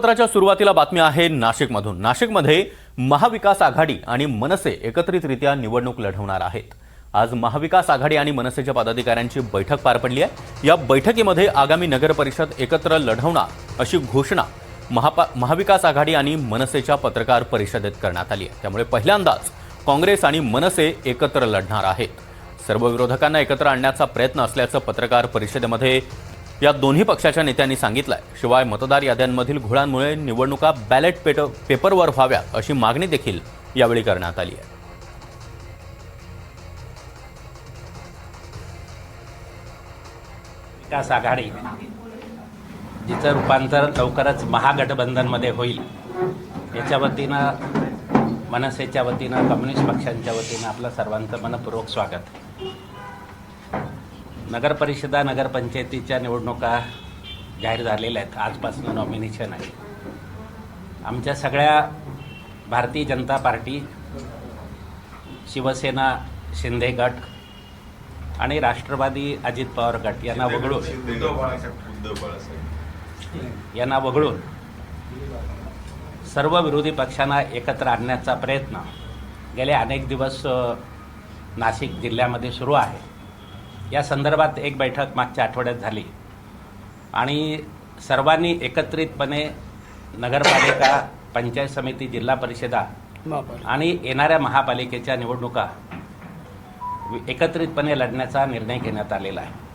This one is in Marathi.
सत्राच्या सुरुवातीला बातमी आहे नाशिकमधून. नाशिकमध्ये महाविकास आघाडी आणि मनसे एकत्रितरित्या निवडणूक लढवणार आहेत. आज महाविकास आघाडी आणि मनसेच्या पदाधिकाऱ्यांची बैठक पार पडली आहे. या बैठकीमध्ये आगामी नगर परिषद एकत्र लढवणार अशी घोषणा महापा महाविकास आघाडी आणि मनसेच्या पत्रकार परिषदेत करण्यात आली आहे. त्यामुळे पहिल्यांदाच काँग्रेस आणि मनसे एकत्र लढणार आहेत. सर्व विरोधकांना एकत्र आणण्याचा प्रयत्न असल्याचं पत्रकार परिषदेमध्ये या दोन्ही पक्षाच्या नेत्यांनी सांगितलंय. शिवाय मतदार याद्यांमधील घोळांमुळे निवडणुका बॅलेट पेट पेपरवर व्हाव्यात अशी मागणी देखील यावेळी करण्यात आली आहे. विकास आघाडी जिचं रूपांतर लवकरच महागठबंधनमध्ये होईल याच्या वतीनं मनसेच्या वतीनं कम्युनिस्ट पक्षांच्या वतीनं आपलं सर्वांचं मनपूर्वक स्वागत. नगरपरिषदा नगरपंचायतीच्या निवडणुका जाहीर झालेल्या आहेत. आजपासून नॉमिनेशन आहे. आमच्या सगळ्या भारतीय जनता पार्टी शिवसेना शिंदे गट आणि राष्ट्रवादी अजित पवार गट यांना वगळून यांना वगळून सर्व विरोधी पक्षांना एकत्र आणण्याचा प्रयत्न गेले अनेक दिवस नाशिक जिल्ह्यामध्ये सुरू आहे. या संदर्भात एक बैठक मागच्या आठवड्यात झाली. आणि सर्वांनी एकत्रितपणे नगरपालिका पंचायत समिती जिल्हा परिषदा आणि येणाऱ्या महापालिकेच्या निवडणुका एकत्रितपणे लढण्याचा निर्णय घेण्यात आलेला आहे.